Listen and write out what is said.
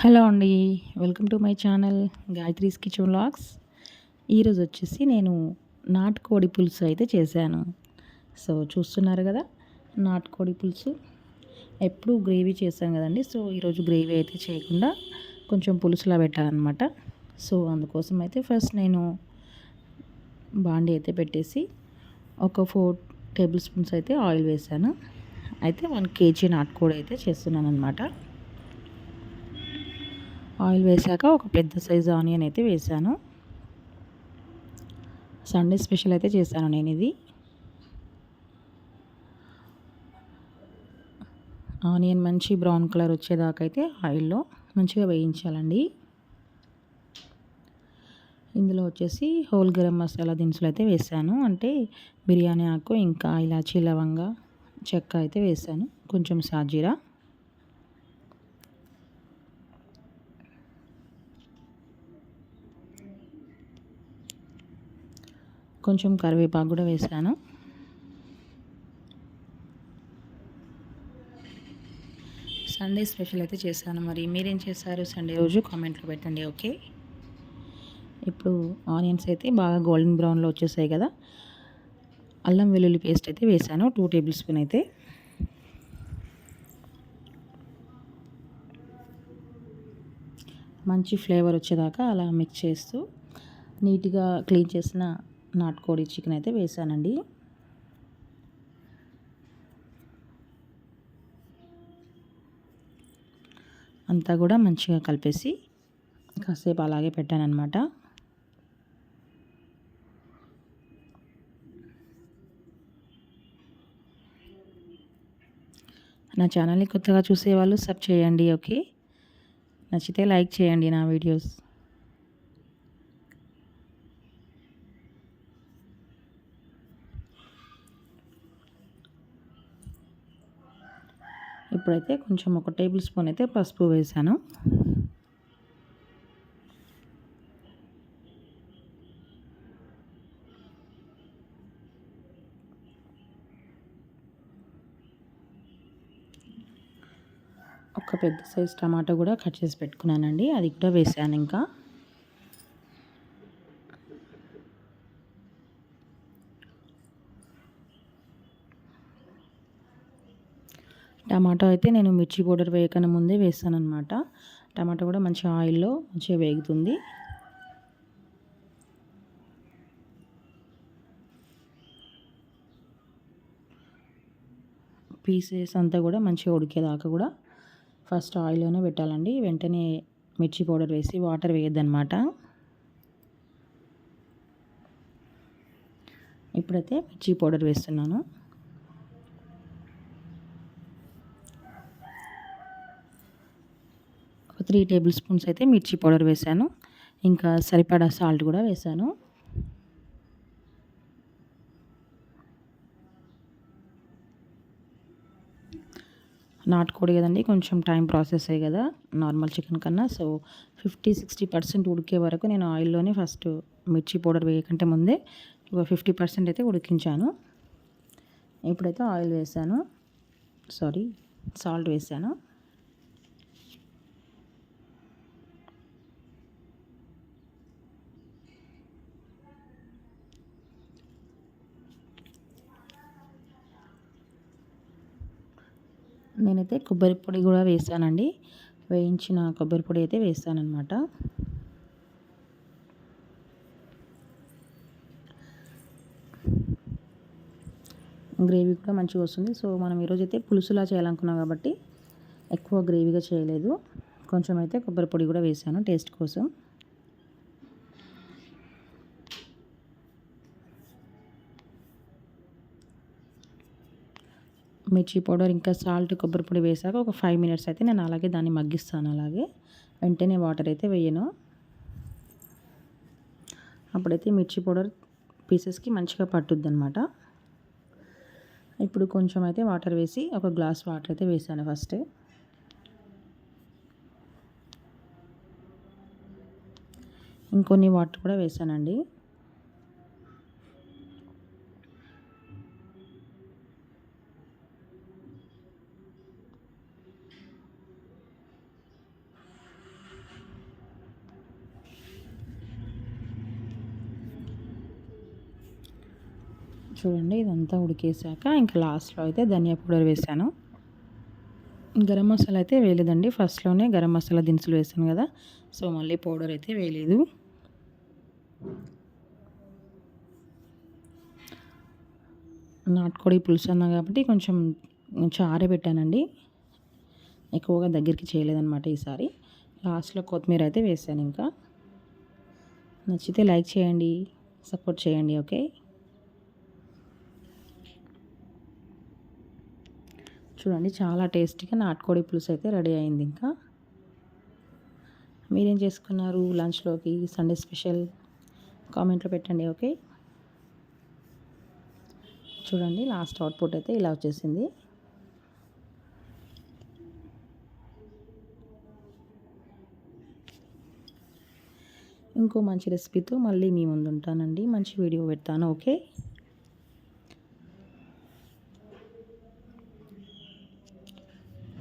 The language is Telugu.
హలో అండి welcome to my channel Gayatri's kitchen vlogs ఈరోజు వచ్చేసి నేను నాటుకోడి పులుసు అయితే చేశాను. సో చూస్తున్నారు కదా నాటుకోడి పులుసు. ఎప్పుడు గ్రేవీ చేశాం కదండి సో ఈరోజు గ్రేవీ అయితే చేయకుండా కొంచెం పులుసులా పెట్టాలన్నమాట. సో అందుకోసం అయితే ఫస్ట్ నేను బాండి అయితే పెట్టేసి ఒక ఫోర్ టేబుల్ స్పూన్స్ అయితే ఆయిల్ వేసాను అయితే వన్ కేజీ నాటుకోడి అయితే చేస్తున్నాను అనమాట ఆయిల్ వేసాక ఒక పెద్ద సైజు ఆనియన్ అయితే వేసాను. సండే స్పెషల్ అయితే చేశాను నేను ఇది. ఆనియన్ మంచి బ్రౌన్ కలర్ వచ్చేదాకా అయితే ఆయిల్లో మంచిగా వేయించాలండి. ఇందులో వచ్చేసి హోల్ గరం మసాలా దినుసులు అయితే వేసాను. అంటే బిర్యానీ ఆకు ఇంకా ఇలాచీ లవంగా చెక్క అయితే వేసాను. కొంచెం సాజీరా. కొంచెం కరివేపాకు కూడా వేసాను. సండే స్పెషల్ అయితే చేశాను. మరి మీరేం చేశారు సండే రోజు? కామెంట్లో పెట్టండి ఓకే? ఇప్పుడు ఆనియన్స్ అయితే బాగా గోల్డెన్ బ్రౌన్లో వచ్చేసాయి కదా. అల్లం వెల్లుల్లి పేస్ట్ అయితే వేసాను టూ టేబుల్ స్పూన్ అయితే. మంచి ఫ్లేవర్ వచ్చేదాకా అలా మిక్స్ చేస్తూ నీట్గా క్లీన్ చేసిన నాటుకోడి చికెన్ అయితే వేసానండి. అంతా కూడా మంచిగా కలిపేసి కాసేపు అలాగే పెట్టానమాట నా ఛానల్ని కొత్తగా చూసేవాళ్ళు సబ్ చేయండి ఓకే? నచ్చితే లైక్ చేయండి నా వీడియోస్. ఇప్పుడైతే కొంచెం ఒక టేబుల్ స్పూన్ అయితే పసుపు వేసాను. ఒక పెద్ద సైజ్ టమాటా కూడా కట్ చేసి పెట్టుకున్నానండి. అది కూడా వేసాను ఇంకా. టమాటో అయితే నేను మిర్చి పౌడర్ వేయకనే ముందే వేస్తాను అనమాట టమాటో కూడా మంచి ఆయిల్లో మంచిగా వేగుతుంది. పీసెస్ అంతా కూడా మంచిగా ఉడికేదాకా కూడా ఫస్ట్ ఆయిల్లోనే పెట్టాలండి. వెంటనే మిర్చి పౌడర్ వేసి వాటర్ వేయద్దనమాట ఇప్పుడైతే మిర్చి పౌడర్ వేస్తున్నాను. ఒక త్రీ టేబుల్ స్పూన్స్ అయితే మిర్చి పౌడర్ వేసాను ఇంకా సరిపడా సాల్ట్ కూడా వేసాను నాటుకోడి కదండి కొంచెం టైం ప్రాసెస్ అయ్యి కదా నార్మల్ చికెన్ కన్నా. సో ఫిఫ్టీ సిక్స్టీ పర్సెంట్ ఉడికే వరకు నేను ఆయిల్లోనే ఫస్ట్ మిర్చి పౌడర్ వేయకంటే ముందే ఒక ఫిఫ్టీ పర్సెంట్ అయితే ఉడికించాను. ఇప్పుడైతే ఆయిల్ వేసాను సారీ సాల్ట్ వేసాను నేనైతే కొబ్బరి పొడి కూడా వేసానండి. వేయించిన కొబ్బరి పొడి అయితే వేసానమాట గ్రేవీ కూడా మంచిగా వస్తుంది. సో మనం ఈరోజు అయితే పులుసులా చేయాలనుకున్నాం కాబట్టి ఎక్కువ గ్రేవీగా చేయలేదు. కొంచెం అయితే కొబ్బరి పొడి కూడా వేసాను టేస్ట్ కోసం. మిర్చి పౌడర్ ఇంకా సాల్ట్ కొబ్బరి పొడి వేసాక ఒక ఫైవ్ మినిట్స్ అయితే నేను అలాగే దాన్ని మగ్గిస్తాను అలాగే. వెంటనే వాటర్ అయితే వేయను. అప్పుడైతే మిర్చి పౌడర్ పీసెస్కి మంచిగా పట్టుద్ది అనమాట ఇప్పుడు కొంచెం అయితే వాటర్ వేసి ఒక గ్లాస్ వాటర్ అయితే వేసాను ఫస్ట్. ఇంకొన్ని వాటర్ కూడా వేసానండి. చూడండి ఇదంతా ఉడికేసాక ఇంకా లాస్ట్లో అయితే ధనియా పౌడర్ వేసాను. గరం మసాలా అయితే వేయలేదండి. ఫస్ట్లోనే గరం మసాలా దినుసులు వేసాను కదా సో మళ్ళీ పౌడర్ అయితే వేయలేదు. నాటుకోడి పులుసు అన్నా కాబట్టి కొంచెం చారే పెట్టానండి. ఎక్కువగా దగ్గరికి చేయలేదన్నమాట ఈసారి. లాస్ట్లో కొత్తిమీర అయితే వేసాను ఇంకా. నచ్చితే లైక్ చేయండి సపోర్ట్ చేయండి ఓకే? చూడండి చాలా టేస్టీగా నాటుకోడి పులుసు అయితే రెడీ అయింది ఇంకా. మీరేం చేసుకున్నారు లంచ్లోకి? సండే స్పెషల్ కామెంట్లో పెట్టండి ఓకే? చూడండి లాస్ట్ అవుట్పుట్ అయితే ఇలా వచ్చేసింది. ఇంకో మంచి రెసిపీతో మళ్ళీ మీ ముందు ఉంటానండి. మంచి వీడియో పెడతాను okay?